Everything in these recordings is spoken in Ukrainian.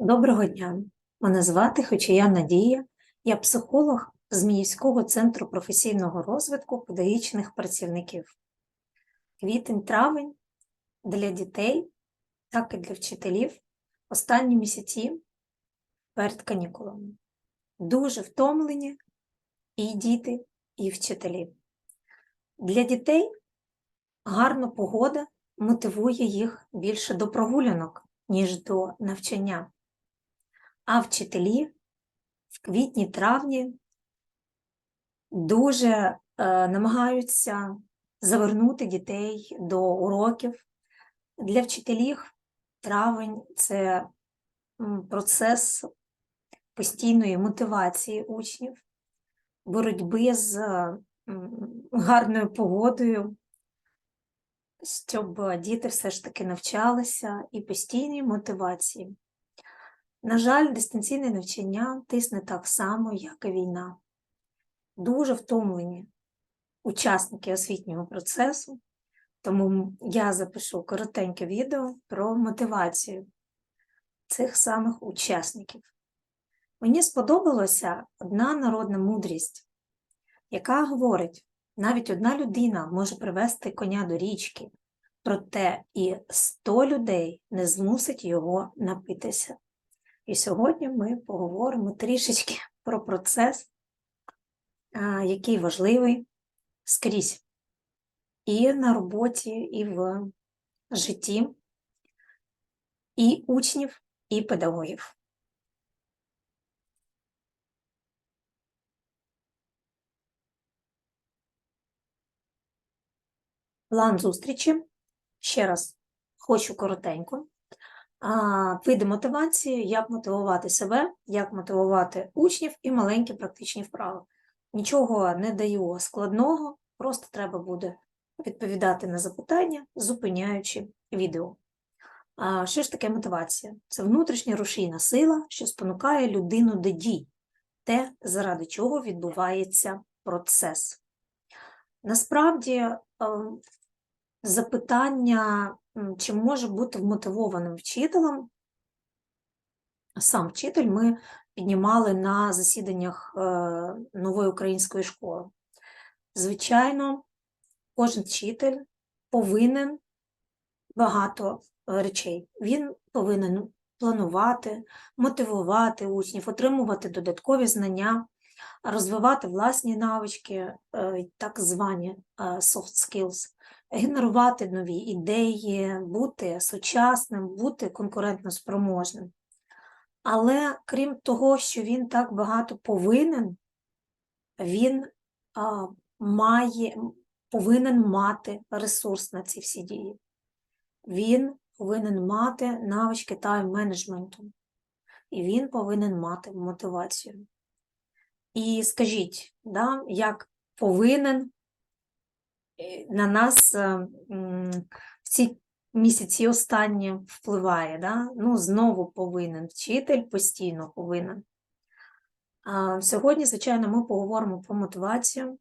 Доброго дня. Мене звати Хочія Надія. Я психолог з Міївського центру професійного розвитку педагогічних працівників. Квітень-травень для дітей, так і для вчителів останні місяці перед канікулами. Дуже втомлені і діти, і вчителі. Для дітей гарна погода мотивує їх більше до прогулянок, ніж до навчання. А вчителі в квітні-травні дуже е, намагаються завернути дітей до уроків. Для вчителів травень це процес постійної мотивації учнів, боротьби з гарною погодою, щоб діти все ж таки навчалися і постійній мотивації. На жаль, дистанційне навчання тисне так само, як і війна. Дуже втомлені учасники освітнього процесу, тому я запишу коротеньке відео про мотивацію цих самих учасників. Мені сподобалася одна народна мудрість, яка говорить, навіть одна людина може привести коня до річки, проте і 100 людей не змусить його напитися. І сьогодні ми поговоримо трішечки про процес, який важливий скрізь і на роботі, і в житті, і учнів, і педагогів. План зустрічі. Ще раз хочу коротенько види мотивації, як мотивувати себе, як мотивувати учнів і маленькі практичні вправи. Нічого не даю складного, просто треба буде відповідати на запитання, зупиняючи відео. Що ж таке мотивація? Це внутрішня рушійна сила, що спонукає людину до дій, те, заради чого відбувається процес. Насправді, ем, запитання чи може бути вмотивованим вчителем. Сам вчитель ми піднімали на засіданнях е, нової української школи. Звичайно, кожен вчитель повинен багато е, речей. Він повинен планувати, мотивувати учнів, отримувати додаткові знання, розвивати власні навички, е, так звані soft skills генерувати нові ідеї, бути сучасним, бути конкурентно спроможним. Але крім того, що він так багато повинен, він а, має, повинен мати ресурс на ці всі дії. Він повинен мати навички тайм-менеджменту, і він повинен мати мотивацію. І скажіть, да, як повинен на нас е, в ці місяці останні впливає. Да? Ну, знову повинен вчитель постійно повинен. Сьогодні, звичайно, ми поговоримо про мотивацію,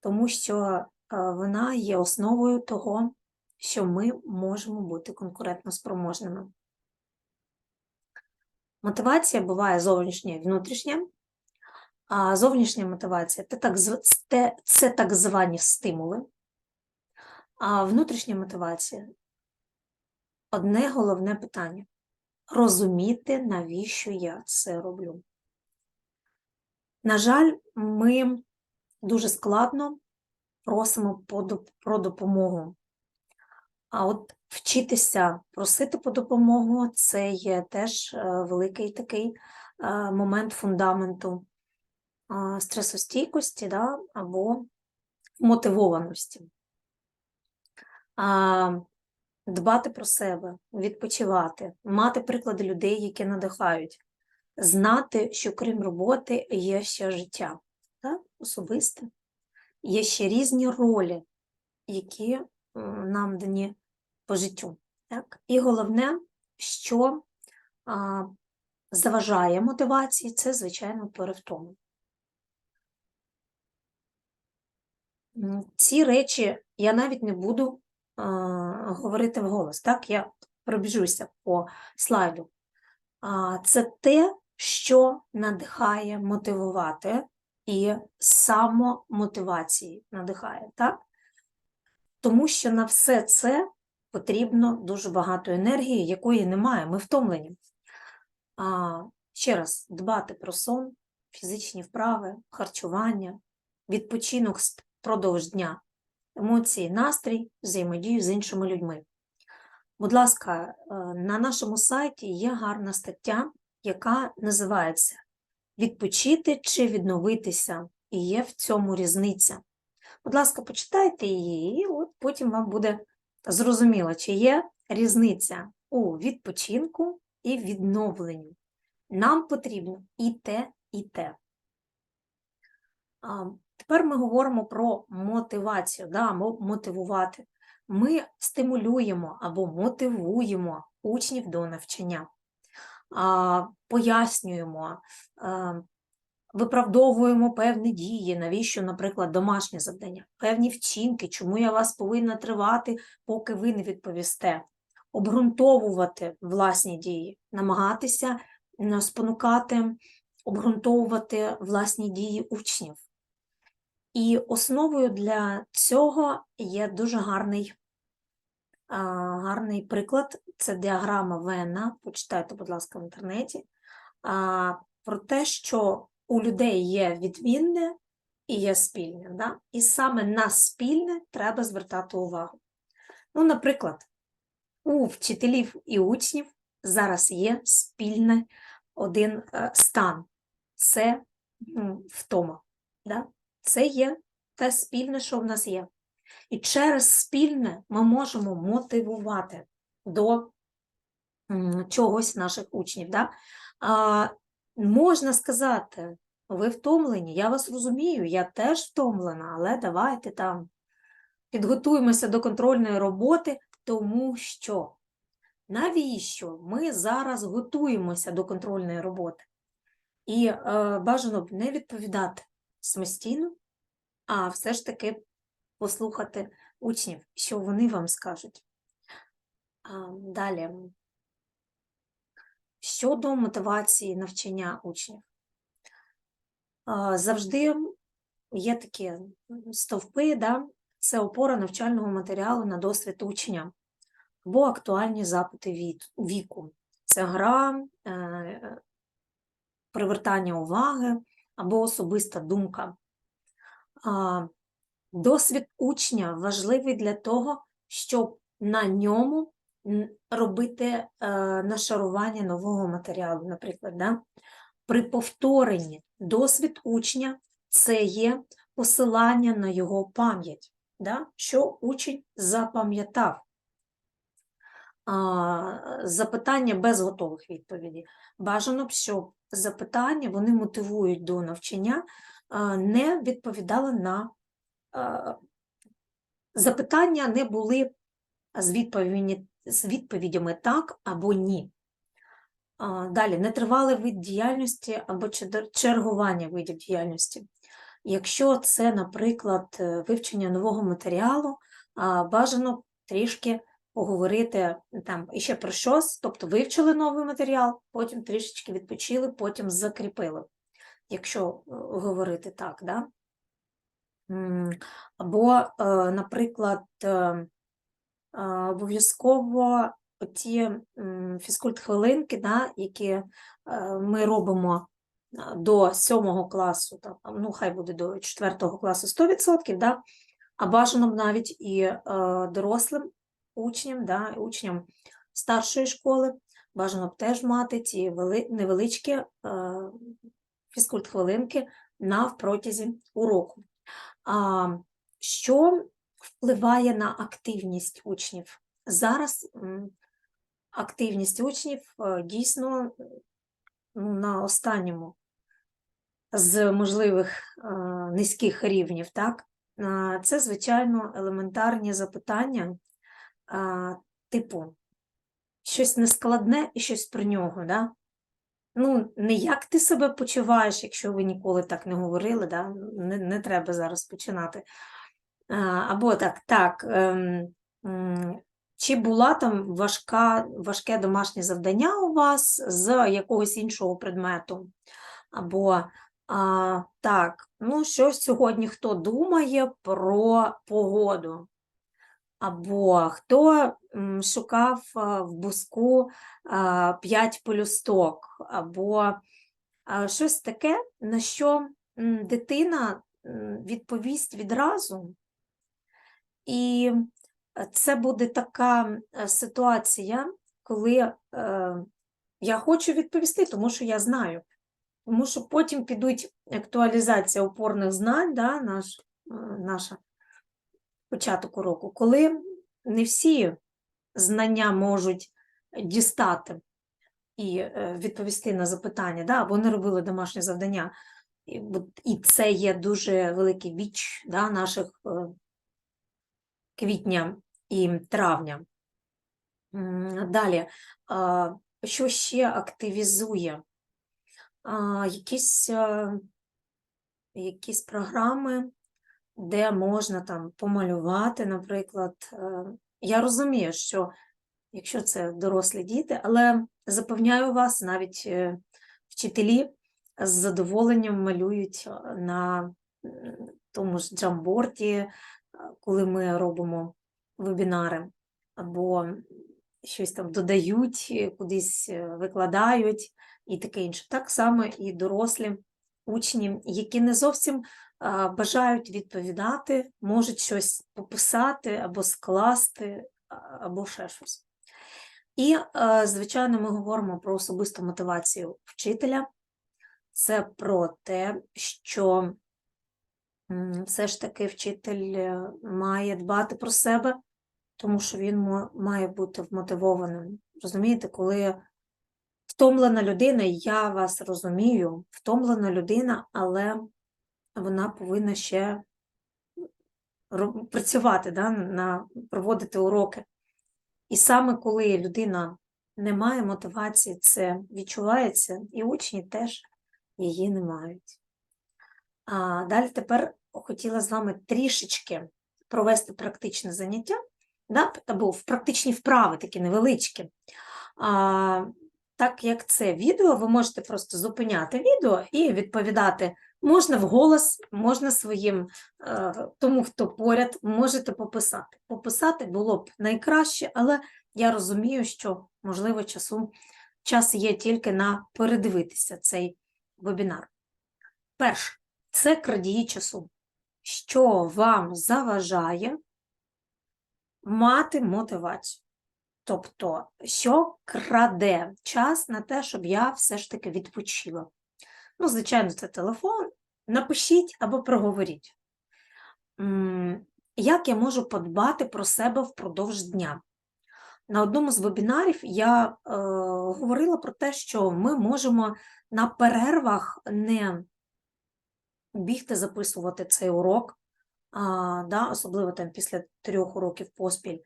тому що е, вона є основою того, що ми можемо бути конкурентно спроможними. Мотивація буває зовнішня і внутрішня. А зовнішня мотивація це так, звані стимули, а внутрішня мотивація одне головне питання розуміти, навіщо я це роблю. На жаль, ми дуже складно просимо про допомогу. А от вчитися просити по допомогу це є теж е, великий такий е, момент фундаменту стресостійкості да, або мотивованості. Дбати про себе, відпочивати, мати приклади людей, які надихають, знати, що крім роботи є ще життя, так? особисте, є ще різні ролі, які нам дані по життю. Так? І головне, що а, заважає мотивації, це, звичайно, перевтома. Ці речі я навіть не буду а, говорити вголос. Так, я пробіжуся по слайду. А, Це те, що надихає мотивувати і самомотивації надихає, так? Тому що на все це потрібно дуже багато енергії, якої немає, ми втомлені. А, ще раз, дбати про сон, фізичні вправи, харчування, відпочинок с- впродовж дня, емоції, настрій, взаємодію з іншими людьми. Будь ласка, е, на нашому сайті є гарна стаття, яка називається Відпочити чи відновитися, і є в цьому різниця. Будь ласка, почитайте її, і от потім вам буде зрозуміло, чи є різниця у відпочинку і відновленні. Нам потрібно і те, і те. Тепер ми говоримо про мотивацію, да, мотивувати. Ми стимулюємо або мотивуємо учнів до навчання, пояснюємо, виправдовуємо певні дії, навіщо, наприклад, домашнє завдання, певні вчинки, чому я вас повинна тривати, поки ви не відповісте, обґрунтовувати власні дії, намагатися спонукати, обґрунтовувати власні дії учнів. І основою для цього є дуже гарний, гарний приклад. Це діаграма Вена. Почитайте, будь ласка, в інтернеті. Про те, що у людей є відмінне і є спільне. Да? І саме на спільне треба звертати увагу. Ну, наприклад, у вчителів і учнів зараз є спільний один е, стан це втома. Да? Це є те спільне, що в нас є. І через спільне ми можемо мотивувати до чогось наших учнів. Да? А, можна сказати, ви втомлені, я вас розумію, я теж втомлена, але давайте там підготуємося до контрольної роботи, тому що навіщо ми зараз готуємося до контрольної роботи? І е, бажано б не відповідати самостійно, а все ж таки послухати учнів, що вони вам скажуть. Далі. Щодо мотивації навчання учнів. Завжди є такі стовпи, да? це опора навчального матеріалу на досвід учня або актуальні запити віку. Це гра, е, привертання уваги або особиста думка. Досвід учня важливий для того, щоб на ньому робити е, нашарування нового матеріалу, наприклад. Да? При повторенні досвід учня це є посилання на його пам'ять, да? що учень запам'ятав. Запитання без готових відповідей. Бажано б, щоб запитання вони мотивують до навчання, не відповідали на запитання, не були з відповідями, так або ні. Далі нетривалий вид діяльності або чергування видів діяльності. Якщо це, наприклад, е, вивчення нового матеріалу, бажано трішки поговорити там іще про щось, тобто вивчили новий матеріал, потім трішечки відпочили, потім закріпили, якщо е, говорити так, да? Або, е, наприклад, е, е, обов'язково ті фізкульт-хвилинки, да, які е, ми робимо е, до сьомого класу, там, ну хай буде до четвертого класу 100%, да, а бажано б навіть і е, дорослим учням, да, учням старшої школи, бажано б теж мати ці вели- невеличкі е, фізкульт-хвилинки на протязі уроку. А, що впливає на активність учнів? Зараз активність учнів е, дійсно ну, на останньому з можливих е, низьких рівнів, так? Е, Це, звичайно, елементарні запитання, е, типу, щось нескладне і щось про нього, да? Ну, не як ти себе почуваєш, якщо ви ніколи так не говорили, да? не, не треба зараз починати. А, Або так, так, ем, м, Чи була там важка, важке домашнє завдання у вас з якогось іншого предмету? Або а, так, ну що сьогодні хто думає про погоду? Або хто шукав в буску 5 полюсток, або щось таке, на що дитина відповість відразу. І це буде така е, ситуація, коли е, я хочу відповісти, тому що я знаю. Тому що потім підуть актуалізація опорних знань, да, наш, е, наша початок уроку, коли не всі знання можуть дістати і е, відповісти на запитання, да, або не робили домашнє завдання. І, це є дуже великий біч да, наших е, квітня і травня. Далі, що ще активізує? Якісь, е, якісь програми, де можна там помалювати, наприклад. Е, Я розумію, що якщо це дорослі діти, але запевняю вас, навіть е, вчителі з задоволенням малюють е, на тому ж джамборді, коли ми робимо вебінари, або щось там додають, кудись викладають і таке інше. Так само і дорослі учні, які не зовсім бажають відповідати, можуть щось пописати або скласти, або ще щось. І, е, звичайно, ми говоримо про особисту мотивацію вчителя. Це про те, що все ж таки вчитель е, має дбати про себе, тому що він має бути вмотивованим. Розумієте, коли втомлена людина, я вас розумію, втомлена людина, але вона повинна ще працювати, да, на, проводити уроки. І саме коли людина не має мотивації, це відчувається, і учні теж її не мають. А далі тепер хотіла з вами трішечки провести практичне заняття, да, або в практичні вправи, такі невеличкі. А, так як це відео, ви можете просто зупиняти відео і відповідати. Можна вголос, можна своїм, е, тому хто поряд, можете пописати. Пописати було б найкраще, але я розумію, що, можливо, часу, час є тільки на передивитися цей вебінар. Перше, це крадії часу. Що вам заважає мати мотивацію? Тобто, що краде час на те, щоб я все ж таки відпочила? Ну, звичайно, це телефон. Напишіть або проговоріть. Як я можу подбати про себе впродовж дня? На одному з вебінарів я е, говорила про те, що ми можемо на перервах не бігти записувати цей урок, а, да, особливо там після трьох уроків поспіль,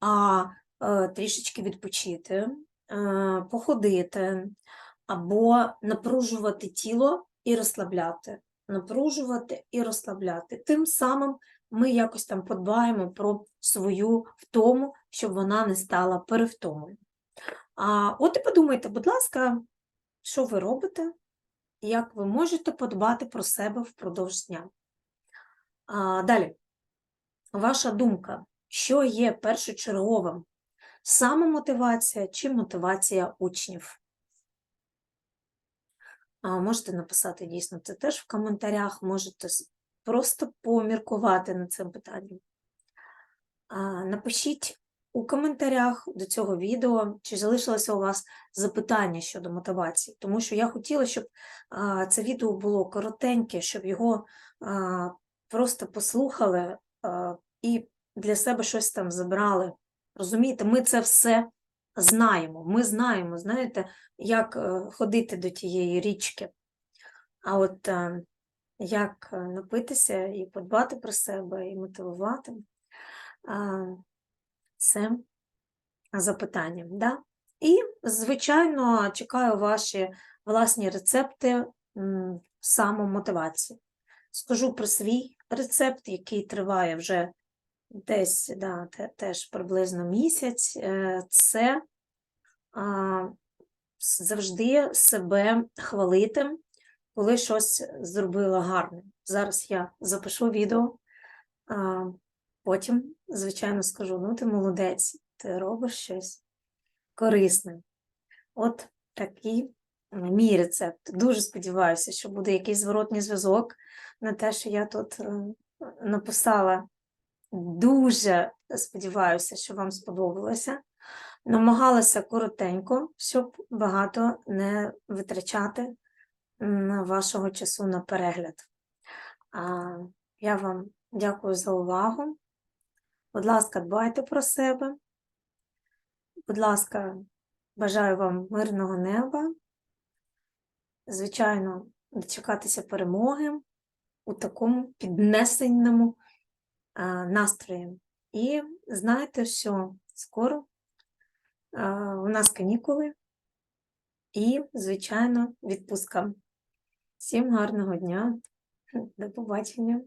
а е, трішечки відпочити, е, походити, або напружувати тіло і розслабляти, напружувати і розслабляти. Тим самим ми якось там подбаємо про свою втому, щоб вона не стала перевтомою. А от і подумайте, будь ласка, що ви робите, як ви можете подбати про себе впродовж дня. А, далі, ваша думка, що є першочерговим? Самомотивація чи мотивація учнів? Можете написати дійсно це теж в коментарях, можете просто поміркувати над цим питанням. Напишіть у коментарях до цього відео, чи залишилося у вас запитання щодо мотивації, тому що я хотіла, щоб це відео було коротеньке, щоб його просто послухали і для себе щось там забрали. Розумієте, ми це все знаємо. Ми знаємо, знаєте, як е, ходити до тієї річки. А от е, як е, напитися і подбати про себе, і мотивувати, це запитання. Да? І, звичайно, чекаю ваші власні рецепти самомотивації. Скажу про свій рецепт, який триває вже десь да, те- теж приблизно місяць, е, це завжди себе хвалити, коли щось зробила гарне. Зараз я запишу відео, потім, звичайно, скажу: ну, ти молодець, ти робиш щось корисне. От такий мій рецепт. Дуже сподіваюся, що буде якийсь зворотній зв'язок на те, що я тут е, написала. Дуже сподіваюся, що вам сподобалося. Намагалася коротенько, щоб багато не витрачати вашого часу на перегляд. Я вам дякую за увагу. Будь ласка, дбайте про себе. Будь ласка, бажаю вам мирного неба. Звичайно, дочекатися перемоги у такому піднесеному а, настрої. І знаєте, що скоро у нас канікули і, звичайно, відпустка. Всім гарного дня. До побачення.